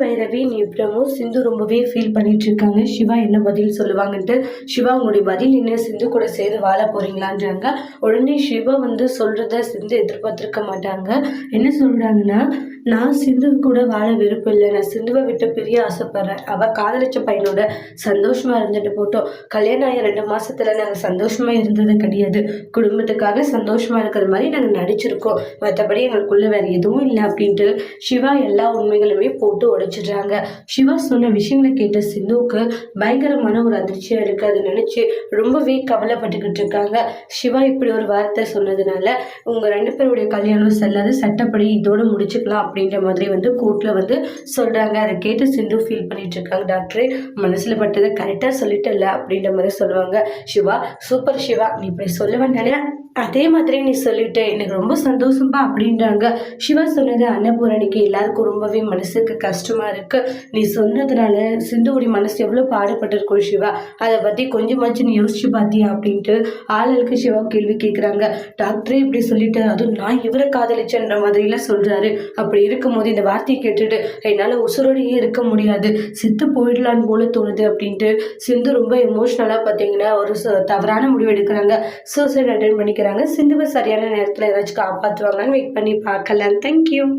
பைரவி நிப்ரமும் சிந்து ரொம்பவே ஃபீல் பண்ணிட்டு இருக்காங்க சிவா என்ன பதில் சொல்லுவாங்கன்ட்டு சிவா உங்களுடைய பதில் என்ன சிந்து கூட சேர்ந்து வாழ போறீங்களான்றாங்க. உடனே சிவா வந்து சொல்றத சிந்து எதிர்பார்த்திருக்க மாட்டாங்க. என்ன சொல்றாங்கன்னா நான் சிந்து கூட வாழ விருப்பம் இல்லை. நான் சிந்துவை விட்டு பிரிய ஆசைப்படுறேன். அவ காதலிச்ச பையனோட சந்தோஷமா இருந்துட்டு போட்டோம். கல்யாணம் ஆகிய ரெண்டு மாசத்துல நாங்கள் சந்தோஷமா இருந்தது கிடையாது. குடும்பத்துக்காக சந்தோஷமா இருக்கிற மாதிரி நாங்கள் நடிச்சிருக்கோம். மற்றபடி எங்களுக்குள்ள வேற எதுவும் இல்லை அப்படின்ட்டு சிவா எல்லா உண்மைகளுமே போட்டு வச்சிடுறாங்க. சிவா சொன்ன விஷயங்களை கேட்ட சிந்துவுக்கு பயங்கரமான ஒரு அதிர்ச்சியாக இருக்கு. அதை நினச்சி ரொம்பவே கவலைப்பட்டுக்கிட்டு இருக்காங்க. சிவா இப்படி ஒரு வார்த்தை சொன்னதுனால உங்கள் ரெண்டு பேருடைய கல்யாணம் செல்லாது சட்டப்படி இதோடு முடிச்சுக்கலாம் அப்படின்ற மாதிரி வந்து கோர்ட்டில் வந்து சொல்கிறாங்க அதை கேட்டு சிந்து ஃபீல் பண்ணிட்டு இருக்காங்க. டாக்டரே மனசில் பட்டதை கரெக்டாக சொல்லிட்டல அப்படின்ற மாதிரி சொல்லுவாங்க. சிவா சூப்பர் சிவா நீ இப்படி சொல்ல வேண்டானே அதே மாதிரி நீ சொல்லிட்டு எனக்கு ரொம்ப சந்தோஷம்பா அப்படின்றாங்க. சிவா சொன்னது அன்னபூரணிக்கு எல்லாருக்கும் ரொம்பவே மனசுக்கு கஷ்டமா இருக்கு. நீ சொன்னதுனால சிந்துவுடைய மனசு எவ்வளோ பாடுபட்டிருக்கும் சிவா. அதை பத்தி கொஞ்சமாச்சும் நீ யோசிச்சு பார்த்தியா அப்படின்ட்டு ஆளுக்கு சிவா கேள்வி கேட்குறாங்க டாக்டரே இப்படி சொல்லிட்டு அதுவும் நான் இவரை காதலிச்சேன்ற மாதிரிலாம் சொல்றாரு. அப்படி இருக்கும்போது இந்த வார்த்தையை கேட்டுட்டு என்னால் உசுரோடையே இருக்க முடியாது. செத்து போயிடலான்னு போல தோணுது அப்படின்ட்டு சிந்து ரொம்ப எமோஷ்னலாக பார்த்தீங்கன்னா ஒரு ச- தவறான முடிவு எடுக்கிறாங்க. சூசைட் அட்டன் பண்ணிக்கிறாங்க. சிந்துவை சரியான நேரத்தில் ஏதாச்சும் காப்பாற்றுவாங்கன்னு வெயிட் பண்ணி பார்க்கலாம். தேங்க்யூ